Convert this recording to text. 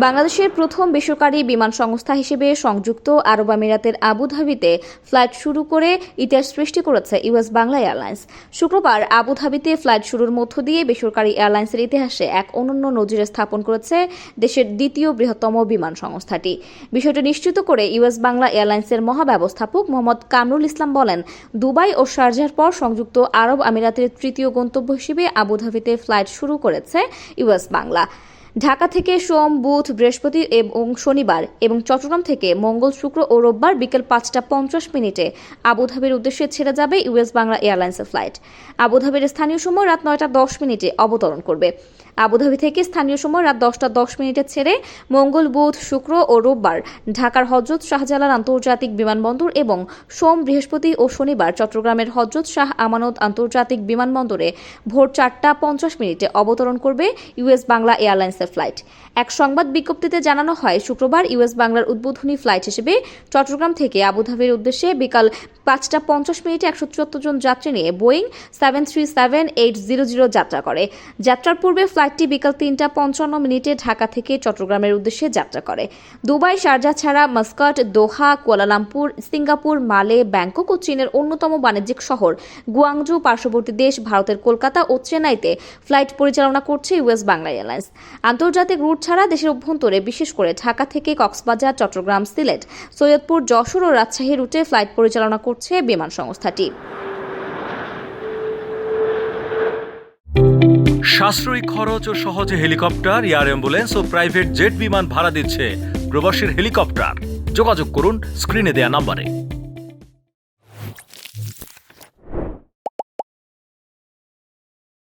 বাংলাদেশের প্রথম বেসরকারি বিমান সংস্থা হিসেবে সংযুক্ত আরব আমিরাতের আবুধাবিতে ফ্লাইট শুরু করে ইতিহাস সৃষ্টি করেছে ইউএস বাংলা এয়ারলাইন্স। শুক্রবার আবুধাবিতে ফ্লাইট শুরুর মধ্য দিয়ে বেসরকারি এয়ারলাইন্সের ইতিহাসে এক অনন্য নজির স্থাপন করেছে দেশের দ্বিতীয় বৃহত্তম বিমান সংস্থাটি। বিষয়টি নিশ্চিত করে ইউএস বাংলা এয়ারলাইন্সের মহাব্যবস্থাপক মোহাম্মদ কামরুল ইসলাম বলেন, দুবাই ও শারজার পর সংযুক্ত আরব আমিরাতের তৃতীয় গন্তব্য হিসেবে আবুধাবিতে ফ্লাইট শুরু করেছে ইউএস বাংলা। ঢাকা থেকে সোম, বুধ, বৃহস্পতি এবং শনিবার এবং চট্টগ্রাম থেকে মঙ্গল, শুক্র ও রোববার বিকেল পাঁচটা পঞ্চাশ মিনিটে আবুধাবির উদ্দেশ্যে ছেড়ে যাবে ইউএস বাংলা এয়ারলাইন্সের ফ্লাইট। আবুধাবির স্থানীয় সময় রাত নয়টা দশ মিনিটে অবতরণ করবে। আবুধাবি থেকে স্থানীয় সময় রাত দশটা দশ মিনিটে ছেড়ে মঙ্গল, বুধ, শুক্র ও রোববার ঢাকার হজরত শাহজালাল আন্তর্জাতিক বিমানবন্দর এবং সোম, বৃহস্পতি ও শনিবার চট্টগ্রামের হজরত শাহ আমানত আন্তর্জাতিক বিমানবন্দরে ভোর চারটা পঞ্চাশ মিনিটে অবতরণ করবে ইউএস বাংলা এয়ারলাইন্সের ফ্লাইট। এক সংবাদ বিজ্ঞপ্তিতে জানানো হয়, শুক্রবার ইউএস বাংলার উদ্বোধনী ফ্লাইট হিসেবে চট্টগ্রাম থেকে আবুধাবির উদ্দেশ্যে বিকাল পাঁচটা পঞ্চাশ মিনিটে একশো চুয়াত্তর জন যাত্রী নিয়ে Boeing seven three seven eight zero zero যাত্রা করে। যাত্রার পূর্বে ফ্লাইটটি বিকাল তিনটা পঞ্চান্ন মিনিটে ঢাকা থেকে চট্টগ্রামের উদ্দেশ্যে যাত্রা করে। দুবাই, শারজা ছাড়া Muscat, Doha, Kuala Lumpur, Singapore, Male, Bangkok ও চীনের অন্যতম বাণিজ্যিক শহর গুয়াংজু পার্শ্ববর্তী দেশ ভারতের কলকাতা ও চেন্নাইতে ফ্লাইট পরিচালনা করছে ইউএস বাংলা এয়ারলাইন্স। আন্তর্জাতিক রুট ছাড়া দেশের অভ্যন্তরে, বিশেষ করে ঢাকা থেকে কক্সবাজার, চট্টগ্রাম, সিলেট, সৈয়দপুর, যশোর ও রাজশাহী রুটে ফ্লাইট পরিচালনা করছে বিমান সংস্থাটি। সাশ্রয়ী খরচ ও সহজে হেলিকপ্টার, এয়ার অ্যাম্বুলেন্স ও প্রাইভেট জেট বিমান ভাড়া দিচ্ছে প্রবাসীর হেলিকপ্টার। যোগাযোগ করুন স্ক্রিনে দেয়া নাম্বারে।